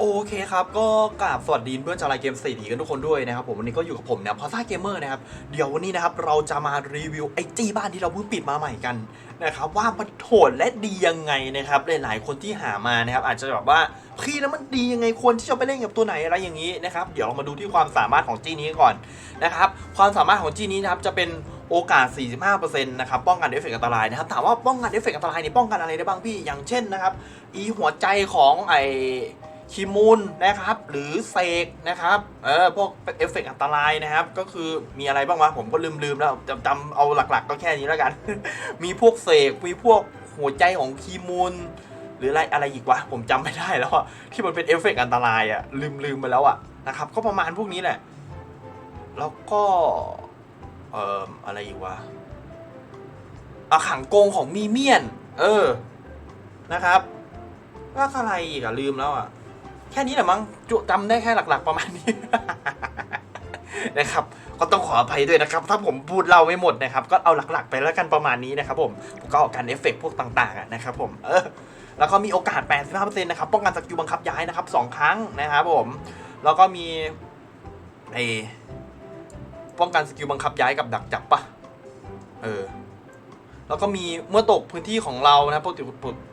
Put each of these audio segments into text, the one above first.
โอเคครับ ก็กราบสวัสดีเพื่อนชาวไลน์เกมสี่ดีกันทุกคนด้วยนะครับผมวันนี้ก็อยู่กับผมเนี่ยพอซ่าเกมเมอร์นะครับเดี๋ยววันนี้นะครับเราจะมารีวิวไอจีบ้านที่เราเพิ่งปิดมาใหม่กันนะครับว่ามันโหดและดียังไงนะครับหลายๆคนที่หามานะครับอาจจะแบบว่าพี่แล้วมันดียังไงควรที่จะไปเล่นกับตัวไหนอะไรอย่างนี้นะครับเดี๋ยวเรามาดูที่ความสามารถของจีนี้ก่อนนะครับความสามารถของจีนี้นะครับจะเป็นโอกาส 45%นะครับป้องกันเอฟเฟกต์อันตรายนะครับถามว่าป้องกันเอฟเฟกต์อันตรายนี่ป้องกันอะไรได้บ้างพี่อย่างเช่นนะครับอีหัวใจของไอ คิมูลนะครับ หรือเสกนะครับเออพวกเอฟเฟกต์อันตรายนะครับ ก็คือมีอะไรบ้างวะผมก็ลืมลืมแล้วจำจำเอาหลักๆ ก็แค่นี้แล้วกัน มีพวกเสกมีพวกหัวใจของคีมูล หรืออะไรอะไรอีกวะผมจำไม่ได้แล้วอะที่มันเป็นเอฟเฟกต์อันตรายอะลืมลืมไปแล้วอะนะครับ ก็ประมาณพวกนี้แหละ แล้วก็เอ่ออะไรอีกวะอะขังโกงของมีเมียน เออนะครับว่าอะไรอีกอะลืมแล้วอะ ค่นี้แหละมั้งจุจำได้แค่หลัก ๆ ประมาณนี้ นะครับ ก็ต้องขออภัยด้วยนะครับ ถ้าผมพูดเล่าไม่หมดนะครับ ก็เอาหลักๆ ไปแล้วกันประมาณนี้นะครับผมก็การเอฟเฟกต์พวกต่างๆนะครับผมเออแล้วก็มีโอกาส 85%นะครับป้องกันสกิลบังคับย้ายนะครับ 2 ครั้งนะครับผม แล้วก็มีไอป้องกันสกิลบังคับย้ายกับดักจับปะเออ แล้วก็มีเมื่อตกพื้นที่ของเรานะครับปกติ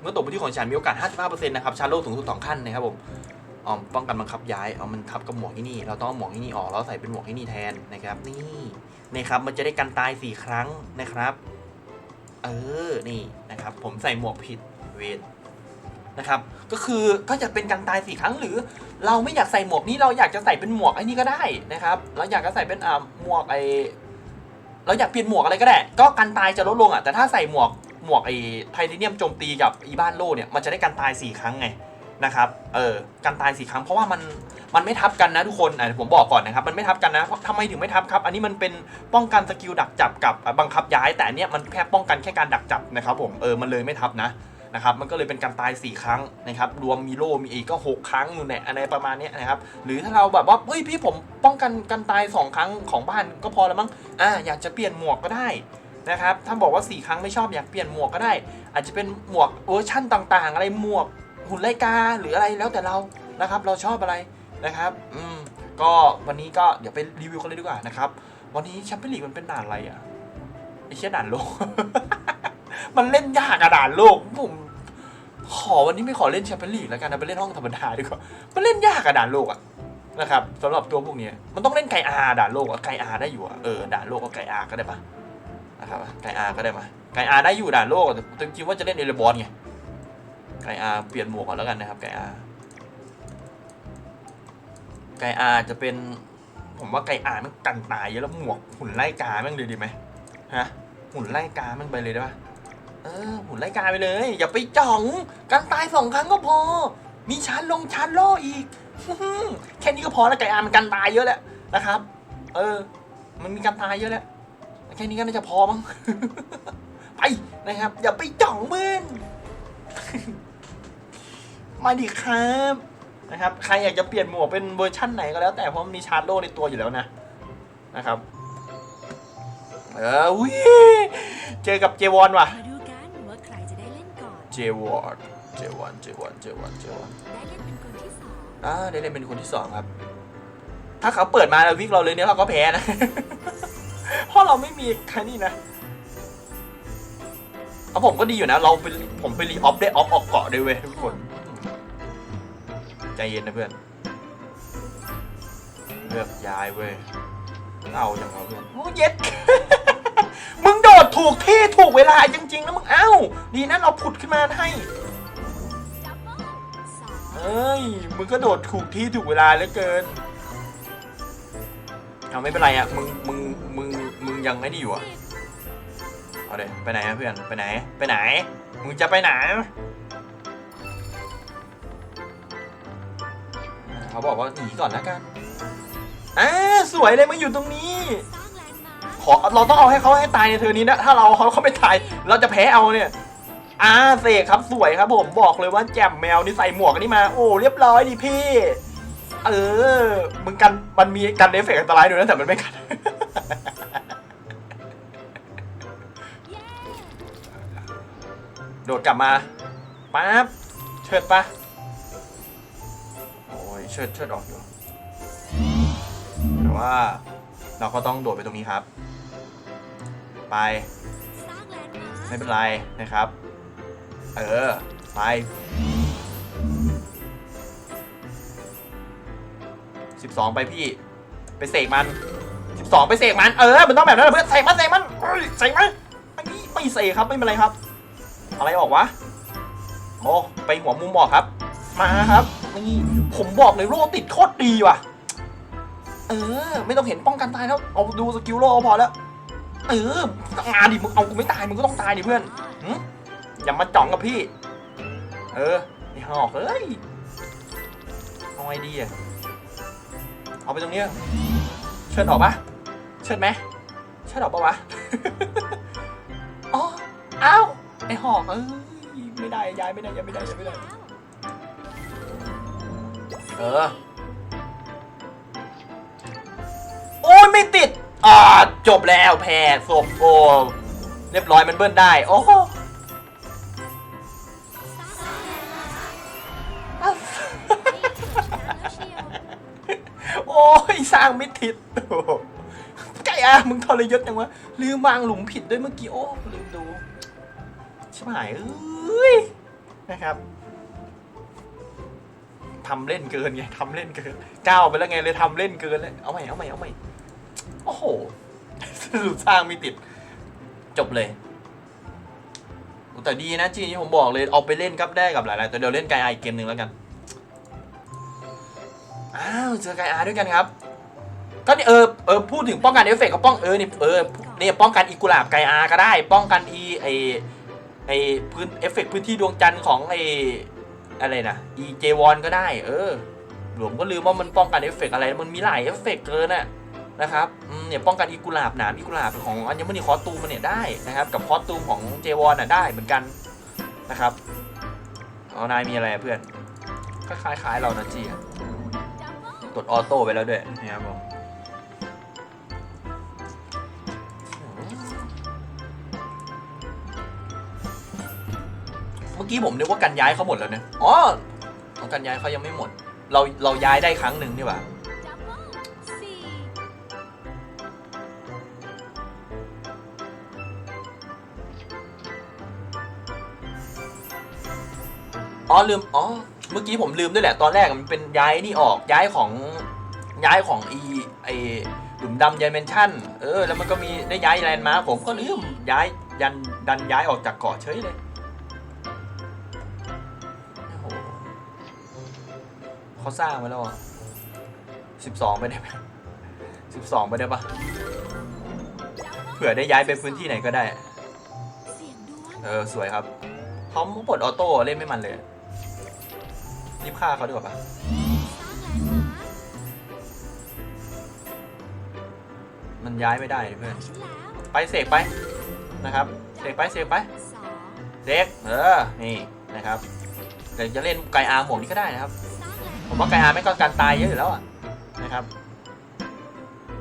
เมื่อตกพื้นที่ของฉันมีโอกาส 55%นะครับ ชาร์โลสูงสุด2ขั้นนะครับผม อ๋อป้องกันบังคับย้ายอ๋อมันทับกับหมวกที่นี่ เราต้องเอาหมวกที่นี่ออกแล้วใส่เป็นหมวกที่นี่แทนนะครับ นี่นะครับมันจะได้กันตาย4ครั้งนะครับ เออนี่นะครับ ผมใส่หมวกผิดเวทนะครับ ก็คือก็จะเป็นกันตาย4ครั้งหรือ เราไม่อยากใส่หมวกนี้เราอยากจะใส่เป็นหมวกไอ้นี่ก็ได้นะครับ เราอยากจะใส่เป็นอ่าหมวกไอเราอยากเปลี่ยนหมวกอะไรก็ได้ ก็กันตายจะลดลงอะแต่ถ้าใส่หมวกหมวกไอไทเทเนียมโจมตีกับอีบ้านโลเนี่ยมันจะได้กันตาย4ครั้งไง นะครับเออกันตาย4ครั้งเพราะว่ามันมันไม่ทับกันนะทุกคนอะผมบอกก่อนนะครับมันไม่ทับกันนะเพราะทำไมถึงไม่ทับครับ อันนี้มันเป็นป้องกันสกิลดักจับกับบังคับย้าย แต่อันเนี้ยมันแค่ป้องกันแค่การดักจับนะครับผมเออมันเลยไม่ทับนะนะครับมันก็เลยเป็นการตาย 4 ครั้งนะครับรวมมีโล่มีอีกก็ 6 ครั้งอยู่เนี่ยอะไรประมาณนี้นะครับหรือถ้าเราแบบว่าเฮ้ยพี่ผมป้องกันการตาย 2 ครั้งของบ้านก็พอแล้วมั้งอ่าอยากจะเปลี่ยนหมวกก็ได้นะครับถ้าบอกว่า 4 ครั้งไม่ชอบอยากเปลี่ยนหมวกก็ได้ อาจจะเป็นหมวกเวอร์ชั่นต่างๆ อะไรหมวก หุ่นไลกาหรืออะไรแล้วแต่เรานะครับ เราชอบอะไรนะครับ อืมก็วันนี้ก็เดี๋ยวไปรีวิวกันเลยดีกว่านะครับ วันนี้แชมเปี้ยนลีกมันเป็นด่านอะไรอะไอ้เชี่ยด่านโลก มันเล่นยากอะด่านโลกผมขอวันนี้ไม่ขอเล่นแชมเปี้ยนลีกแล้วกันนะไปเล่นห้องธรรมดาดีกว่ามันเล่นยากอะด่านโลกอะนะครับสำหรับตัวพวกนี้มันต้องเล่นไกอาด่านโลกอะไกอาได้อยู่อะเออด่านโลกก็ไกอาก็ได้ปะนะครับไกอาก็ได้ปะไกอาได้อยู่ด่านโลกแต่จริงๆว่าจะเล่นเอเลบอลไง ไก่อาเปลี่ยนหมวกก่อนแล้วกันนะครับไก่อาไก่อาจะเป็น ผมว่าไก่อาแมันกันตายเยอะแล้วหมวกหุ่นไล่กาแม่งเลยดีไหมฮะหุ่นไล่กาแม่งไปเลยได้ปะเออหุ่นไล่กาไปเลย อย่าไปจ่องกันตายสองครั้งก็พอ มีชาร์จลงชาร์จโล่ออีกแค่นี้ก็พอแล้วไก่อามันกันตายเยอะแล้วนะครับ เออ มันมีกันตายเยอะแล้วแค่นี้ก็น่าจะพอมั้งไปนะครับ อย่าไปจ่องมึง มาดิครับนะครับ ใครอยากจะเปลี่ยนหมวกเป็นเวอร์ชั่นไหนก็แล้วแต่เพราะมันมีชาร์จโล่ในตัวอยู่แล้วนะนะครับเอออุ้ยเจอกับเจวอนว่ะมาดูกันว่าใครจะได้เล่นก่อน เจวอนเจวอนเจวอนเจวอนเจวอนได้เล่นเป็นคนที่สองอ่าได้เล่นเป็นคนที่สองครับ ถ้าเขาเปิดมาแล้ววิกเราเลยเนี่ยเราก็แพ้นะ เพราะเราไม่มีใครนี่นะเอาผมก็ดีอยู่นะ เราเป็นผมไปรีออฟได้ออฟออกเกาะด้วยเว้ยทุกคน ใจเย็นนะเพื่อน เลือกย้ายเว้ยเอาจังวะเพื่อนโอ้เย็ดมึงโดดถูกที่ถูกเวลาจริงๆนะมึงเอ้า ดีนะเราผุดขึ้นมาให้เบิ้ลสองเอ้ยมึงก็โดดถูกที่ถูกเวลาเหลือเกินเอาไม่เป็นไรอะมึงมึงมึงมึงยังไม่ได้อยู่อะเอาเดี๋ยไปไหนอะเพื่อนไปไหน ไปไหน มึงจะไปไหน เขาบอกว่าหนีก่อนแล้วกันอ่าสวยเลยมาอยู่ตรงนี้ ขอเราต้องเอาให้เขาให้ตายในเทอร์นี้นะ ถ้าเราเขาเขาไม่ตาย เราจะแพ้เอาเนี่ยอ่าเสกครับสวยครับผมบอกเลยว่าแจ่มแมวนี่ใส่หมวกนี่มา โอ้เรียบร้อยดีพี่ เออมึงกันมันมีกันเอฟเฟกต์อันตรายด้วยนะแต่มันไม่กันโดดกลับมาปั๊บเชิดปะ เชิดเชิดออกอยู่แต่ว่าเราก็ต้องโดดไปตรงนี้ครับ ไปไม่เป็นไรนะครับ เออ ไปสิบสองไปพี่ ไปเสกมันสิบสองไปเสกมัน เออ มันต้องแบบนั้นเพื่อนเสกมันเสกมันเสกมันอันนี้ไม่เสกครับไม่เป็นไรครับ อะไรออกวะโอ้ไปหัวมุมบอกครับ มาครับ นี่ผมบอกเลยโล่ติดโคตรดีว่ะ เออ ไม่ต้องเห็นป้องกันตายแล้ว เอาดูสกิลโล่พอแล้ว เออมาดิมึงเอากูไม่ตายมึงก็ต้องตายดิเพื่อนอย่ามาจ่องกับพี่ เออไอ้หอกเอ้ยเอาไงดีอะเอาไปตรงนี้เชิดออกปะเชิดไหมเชิดออกปะวะอ๋ออ้าวไอหอกเอ้ยไม่ได้ย้ายไม่ได้ย้ายไม่ได้ย้ายไม่ได้ เออ โอ้ยไม่ติด อ่า จบแล้วแพ้ศพโอ้เรียบร้อยมันเบิ้ลได้ โอ้โอ้ยสร้างไม่ติดโอ้ไก่อะมึงทรยศยังวะลืมวางหลุมผิดด้วยเมื่อกี้ โอ้ลืมดูชิบหายเอ้ยนะครับ ทำเล่นเกินไงทำเล่นเกินก้าวไปแล้วไงเลยทำเล่นเกินเลยเอาใหม่เอาใหม่เอาใหม่โอ้โหสรุปสร้างไม่ติด จบเลยแต่ดีนะจีนี่ผมบอกเลยเอาไปเล่นกับได้กับหลายๆแต่เดี๋ยวเล่นไกอาอีกเกมหนึ่งแล้วกันอ้าวเจอไกอาด้วยกันครับ ก็นี่เออเออพูดถึงป้องกันเอฟเฟกต์ก็ป้องเออนี่เออเนี่ยป้องกันอีกุหลาบไกอาก็ได้ ป้องกันอีไอไอพื้นเอฟเฟกต์พื้นที่ดวงจันทร์ของไอ อะไรนะอีเจวอนก็ได้ เออ หลวมก็ลืมว่ามันป้องกันเอฟเฟกต์อะไรมันมีหลายเอฟเฟกต์เกินน่ะนะครับเนี่ยป้องกันอีกุหลาบหนามอีกุหลาบของอัญมณีคอสตูมมันเนี่ยได้นะครับกับคอสตูมของเจวอนอะได้เหมือนกันนะครับเอานายมีอะไรเพื่อนก็คล้ายๆเรานะจีอะดับเบิ้ลกดออโต้ไปแล้วด้วยนะครับผม มื่อกี้ผมนึกว่ากันย้ายเขาหมดแล้วเนี่ยอ๋อเอากันย้ายเขายังไม่หมด เราเราย้ายได้ครั้งหนึ่งนี่หว่าดับเบิ้ลสี่อ๋อลืมอ๋อเมื่อกี้ผมลืมด้วยแหละตอนแรกมันเป็นย้ายนี่ออกย้ายของย้ายของอีไอหลุมดำยันเมนชั่น เออ แล้วมันก็มีได้ย้ายแลนด์มาร์คผมก็ลืมย้ายยันดันย้ายออกจากเกาะเฉยเลย เขาสร้างมาแล้วอะสิบสองไปได้ไหมสิบสองไปได้ปะเผื่อได้ย้ายไปพื้นที่ไหนก็ได้ เออ สวยครับเขาปลดออโต้เล่นไม่มันเลยรีบฆ่าเขาดีกว่าปะมันย้ายไม่ได้เพื่อน ไปเสกไปนะครับเสกไปเสกไปเสกเออ นี่นะครับเดี๋ยวจะเล่นไกอาหมวกนี้ก็ได้นะครับ ผมว่าไกอาไม่ก็การตายเยอะอยู่แล้วอะนะครับ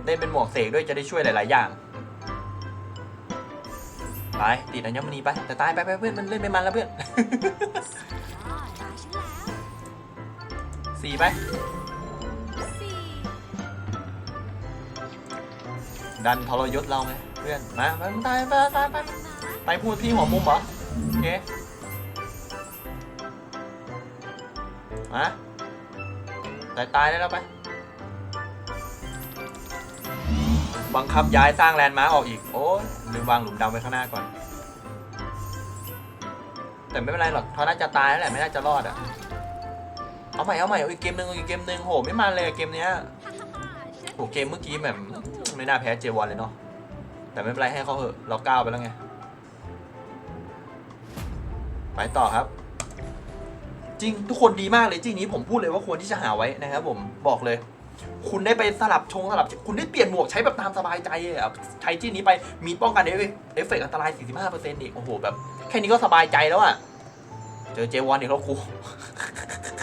เล่นเป็นหมวกเสกด้วยจะได้ช่วยหลาย ๆ อย่างไปติดอัญมณีไปแต่ตายไปไปเพื่อนมันเล่นไม่มันแล้วเพื่อนสี่ไปดันทรยศเราไงเพื่อนมาไปไปไปไปไปแลนด์มาร์คไปพูดที่หัวมุมเหรอโอเคมา ตายตายได้แล้วไป บังคับย้ายสร้างแลนด์มาร์ออกอีก โอ้ยลืมวางหลุมดำไว้ข้างหน้าก่อน แต่ไม่เป็นไรหรอกเขาน่าจะตายแล้วแหละไม่น่าจะรอดอะ เอาใหม่เอาใหม่อีกเกมหนึ่งอีกเกมหนึ่งโหไม่มันเลยเกมเนี้ยโหเกมเมื่อกี้แบบไม่น่าแพ้เจวอนเลยเนาะ แต่ไม่เป็นไรให้เขาเหอะ เราก้าวไปแล้วไง ไปต่อครับ จริงทุกคนดีมากเลยจริงนี้ผมพูดเลยว่าควรที่จะหาไว้นะครับผมบอกเลย คุณได้ไปสลับชงสลับ คุณได้เปลี่ยนหมวกใช้แบบตามสบายใจเลยอะใช้ที่นี้ไปมีป้องกันเอฟเฟกต์อันตราย 45%อีกโอ้โหแบบแค่นี้ก็สบายใจแล้วอะเจอเจวอนอีกแล้วกู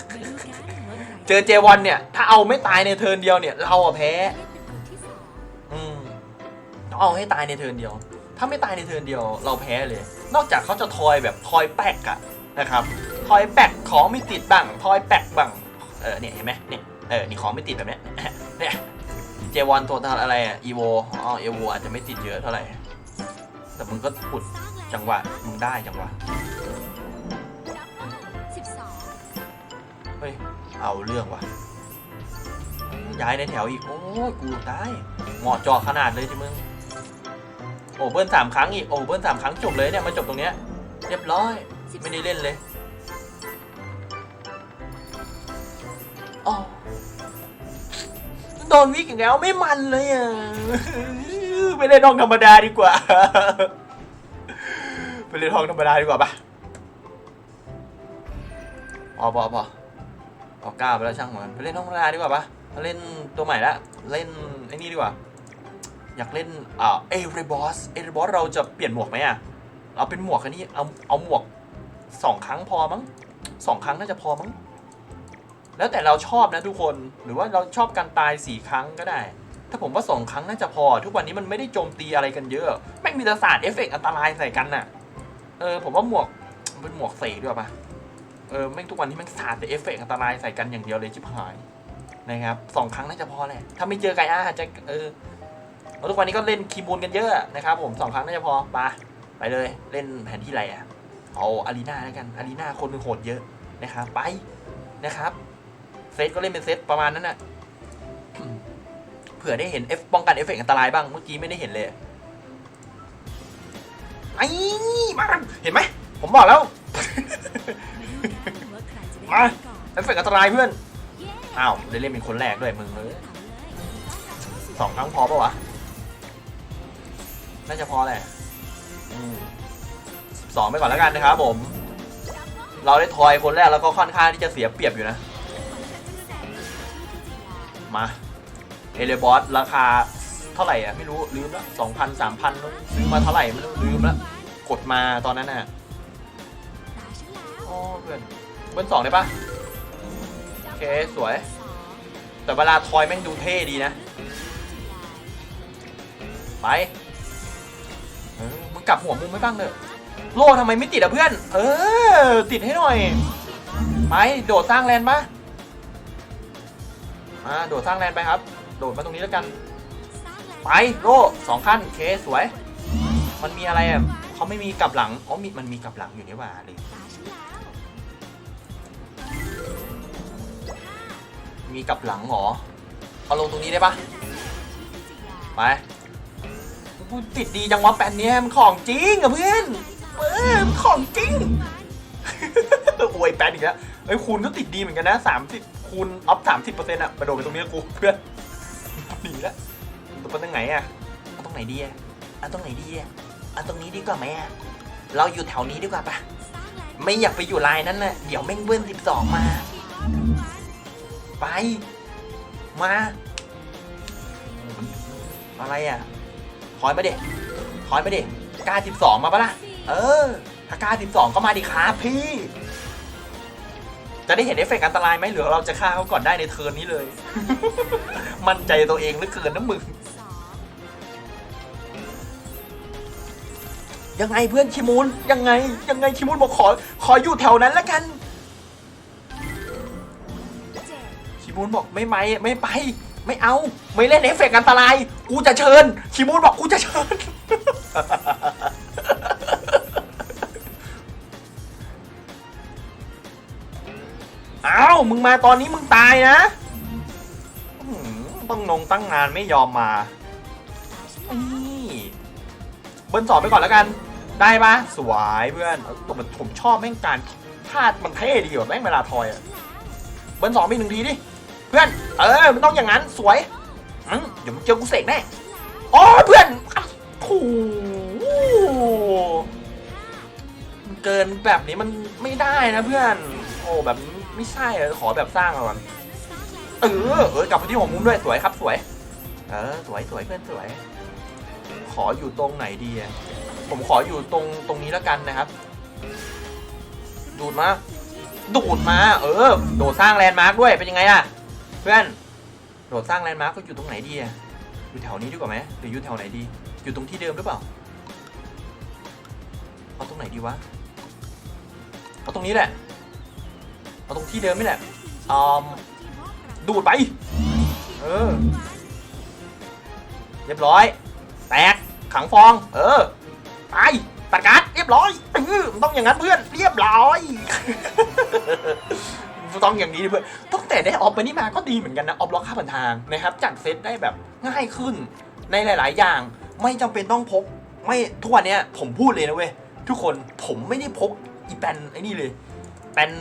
ไปดูกันว่าครเจอเจวอนเนี่ย ถ้าเอาไม่ตายในเทิร์นเดียวเนี่ย เราอะแพ้องอืมต้องเอาให้ตายในเทิร์นเดียว ถ้าไม่ตายในเทิร์นเดียว เราแพ้เลย นอกจากเขาจะทอยแบบทอยแป๊กอะนะครับ ทอยแปกของไม่ติดบ้างทอยแปกบ้างเออเนี่ยเห็นไหมเนี่ยเออนี่ของไม่ติดแบบเนี้ยเนี่ยเจวอนตัวอะไรอะอีโวอ๋อเอโวอาจจะไม่ติดเยอะเท่าไหร่แต่มึงก็ขุดจังหวะมึงได้จังหวะเฮ้ยเอาเรื่องว่ะย้ายในแถวอีก โอ้กูตายเหมาะจอขนาดเลยที่มึงโอ้เบิ้ลสามครั้งอีกโอ้เบิ้ลสามครั้งจบเลยเนี่ยมาจบตรงเนี้ยเรียบร้อยไม่ได้เล่นเลย อ๋อโดนวิกอีกแล้วไม่มันเลยอะไปเล่นห้องธรรมดาดีกว่า ไปเล่นห้องธรรมดาดีกว่าปะพอพอพอเอาก้าวไปแล้วช่างมันไปเล่นห้องธรรมดาดีกว่าปะมาเล่นตัวใหม่ละเล่นไอ้นี่ดีกว่า อยากเล่นอ่าเอเรบอสเอเรบอสเราจะเปลี่ยนหมวกไหมอะเอาเป็นหมวกอันนี้เอาเอาหมวกสองครั้งพอมั้งสองครั้งน่าจะพอมั้ง แล้วแต่เราชอบนะทุกคนหรือว่าเราชอบการตายสี่ครั้งก็ได้ ถ้าผมว่าสองครั้งน่าจะพอ ทุกวันนี้มันไม่ได้โจมตีอะไรกันเยอะแม่งมีแต่ศาสตร์เอฟเฟกอันตรายใส่กันน่ะเออผมว่าหมวกเป็นหมวกเสกด้วยปะเออแม่งทุกวันนี้แม่งศาสตร์แต่เอฟเฟกอันตรายใส่กันอย่างเดียวเลยชิบหายนะครับสองครั้งน่าจะพอแหละถ้าไม่เจอไก่อาอาจจะเออแล้วทุกวันนี้ก็เล่นคีบูนกันเยอะนะครับผมสองครั้งน่าจะพอไปไปเลยเล่นแผนที่อะไรอะเอาอารีนาแล้วกันอารีนาคนโหดเยอะนะครับไปนะครับ เซตก็เล่นเป็นเซตประมาณนั้นน่ะเผื่อได้เห็นเอฟป้องกันเอฟเฟกต์อันตรายบ้าง เมื่อกี้ไม่ได้เห็นเลยไอ้มาเห็นไหม ผมบอกแล้ว มาเอฟเฟกต์อันตรายเพื่อน อ้าวได้เล่นเป็นคนแรกด้วยมึงเลยเอาเลยสองครั้งพอปะวะ น่าจะพอแหละสองไปก่อนแล้วกันนะครับผม เราได้ทอยคนแรกแล้วก็ค่อนข้างที่จะเสียเปรียบอยู่นะ มาเอเลบอสราคาเท่าไหร่อะไม่รู้ลืมละสองพันสามพันซื้อมาเท่าไหร่ไม่รู้ลืมละกดมาตอนนั้นน่ะโอ้เพื่อนเบิ้ลสองได้ปะโอเคสวย แต่เวลาทอยแม่งดูเท่ดีนะ ไปเออมึงกลับหัวมุมไม่บ้างเนอะโล่ทำไมไม่ติดอะเพื่อน เออ ติดให้หน่อย ไป โดดสร้างแลนด์ปะ มาโดดสร้างแลนด์ไปครับ โดดมาตรงนี้แล้วกันสร้างแลนด์ไปโล่สองขั้นโอเคสวย มันมีอะไรอะเขาไม่มีกลับหลังอ๋อมีมันมีกลับหลังอยู่นี่หว่าเลยตาฉันแล้วมีกลับหลังเหรอเอาลงตรงนี้ได้ปะไปกูติดดีจังวะแปนเนี้ยมันของจริงอะเพื่อนเออมันของจริงอวยแปนอีกแล้วไอ้ยคูณก็ติดดีเหมือนกันนะสามสิบ คูณอัพสามสิบเปอร์เซ็นต์อะไปโดนไปตรงนี้กูเพื่อนหนีแล้วตัวตรงไหนอะตรงไหนดีอะเอาตรงไหนดีอะเอาตรงนี้ดีกว่าไหมอะเราอยู่แถวนี้ดีกว่าปะไม่อยากไปอยู่ลายนั้นน่ะเดี๋ยวแม่งเบิ้ลสิบสองมา ไป มาอะไรอะถอยมาดิถอยมาดิกล้าสิบสองมาปะล่ะ เออ ถ้ากล้าสิบสองก็มาดิครับพี่ จะได้เห็นเอฟเฟกต์อันตรายไหมหรือเราจะฆ่าเขาก่อนได้ในเทิร์นนี้เลย มั่นใจตัวเองเหลือเกินนะมึงยังไงเพื่อนชิมูนยังไงยังไงชิมูนบอกขอขออยู่แถวนั้นและกัน ชิมูนบอกไม่ไม่ไม่ไป ไม่เอา ไม่เล่นเอฟเฟกต์อันตราย กูจะเชิญ ชิมูนบอกกูจะเชิญ อ้าวมึงมาตอนนี้มึงตายนะต้องนงตั้งงานไม่ยอมมานี่เบิ้ลสองไปก่อนแล้วกัน ได้ปะสวยเพื่อนเอาแต่ผมชอบแม่งการพาดมันเท่ดีว่ะแม่งเวลาทอยอะเบิร์นสองมีหนึ่งทีดิเพื่อนเออมันต้องอย่างนั้นสวยอืมเดี๋ยวมึงเจอกูเสกแน่โอ้ยเพื่อนโอ้โหมันเกินแบบนี้มันไม่ได้นะเพื่อน โอ้แบบ ไม่ใช่อะขอแบบสร้างเอาก่อนเออเออกลับไปที่หัวมุมด้วยสวยครับสวย เออสวยสวยเพื่อนสวย ขออยู่ตรงไหนดีอะผมขออยู่ตรงตรงนี้แล้วกันนะครับ ดูดมา ดูดมา เออ โดดสร้างแลนด์มาร์กด้วยเป็นยังไงล่ะ เพื่อน โดดสร้างแลนด์มาร์กก็อยู่ตรงไหนดีอะอยู่แถวนี้ดีกว่าไหมหรืออยู่แถวไหนดี อยู่ตรงที่เดิมหรือเปล่าเอาตรงไหนดีวะเอาตรงนี้แหละาตรงที่เดิมนี่แหละอืมดูดไป เออ เรียบร้อย แตก ขังฟอง เออ ไป ตัดการ์ดเรียบร้อยออมันต้องอย่างนั้นเพื่อน เรียบร้อย ต้องอย่างนี้ดิเพื่อนตั้งแต่ได้ออฟไปนี่มาก็ดีเหมือนกันนะ ออฟล็อกค่าผ่านทางนะครับ จัดเซตได้แบบง่ายขึ้นในหลาย ๆ อย่าง ไม่จำเป็นต้องพก ไม่ทุกวันนี้ผมพูดเลยนะเว้ย ทุกคนผมไม่ได้พกอีแปนไอ้นี่เลยเป็น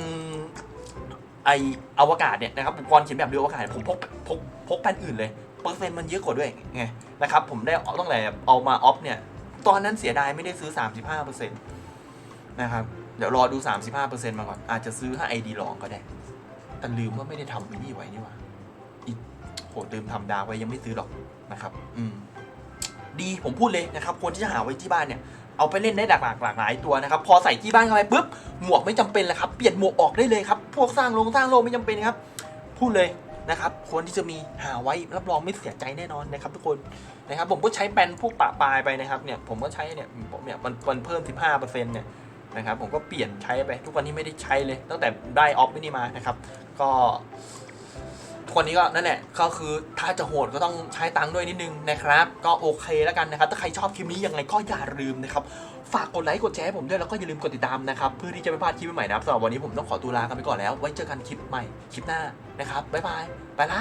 ออวกาศเนี่ยนะครับอุปกรณ์เขียนแบบเรืออวกาศผมพกพกพกแปนอื่นเลยเปอร์เซ็นต์มันเยอะกว่าด้วยไงนะครับผมได้เอตั้งแต่เอามาออฟเนี่ยตอนนั้นเสียดายไม่ได้ซื้อ 35%นะครับเดี๋ยวรอดู 35%มาก่อน อาจจะซื้อให้ไอดีลองก็ได้ แต่ลืมว่าไม่ได้ทำไอ้นี่ไว้นี่ว่าอีโหลืมทำดาวไว้ยังไม่ซื้อหรอกนะครับ อืมดีผมพูดเลยนะครับควรที่จะหาไว้ที่บ้านเนี่ย เอาไปเล่นได้หลากหลากหลากหลายตัวนะครับ พอใส่ที่บ้านเข้าไปปุ๊บ หมวกไม่จำเป็นแล้วครับ เปลี่ยนหมวกออกได้เลยครับ พวกสร้างโรงสร้างโลกไม่จำเป็นครับ พูดเลยนะครับควรที่จะมีหาไว้รับรองไม่เสียใจแน่นอนนะครับทุกคนนะครับ ผมก็ใช้แปนพวกปะปลายไปนะครับเนี่ยผมก็ใช้เนี่ยเนี่ยมันมันเพิ่ม 15%เนี่ยนะครับผมก็เปลี่ยนใช้ไป ทุกวันนี้ไม่ได้ใช้เลย ตั้งแต่ได้ออฟไม่นี่มานะครับ ก็ คนนี้ก็นั่นแหละก็คือถ้าจะโหดก็ต้องใช้ตังค์ด้วยนิดนึงนะครับ ก็โอเคแล้วกันนะครับ ถ้าใครชอบคลิปนี้ยังไงก็อย่าลืมนะครับ ฝากกดไลค์กดแชร์ผมด้วยแล้วก็อย่าลืมกดติดตามนะครับเพื่อที่จะไม่พลาดคลิปใหม่นะครับสำหรับวันนี้ผมต้องขอตัวลากันไปก่อนแล้ว ไว้เจอกันคลิปใหม่คลิปหน้านะครับบ๊ายบายไปละ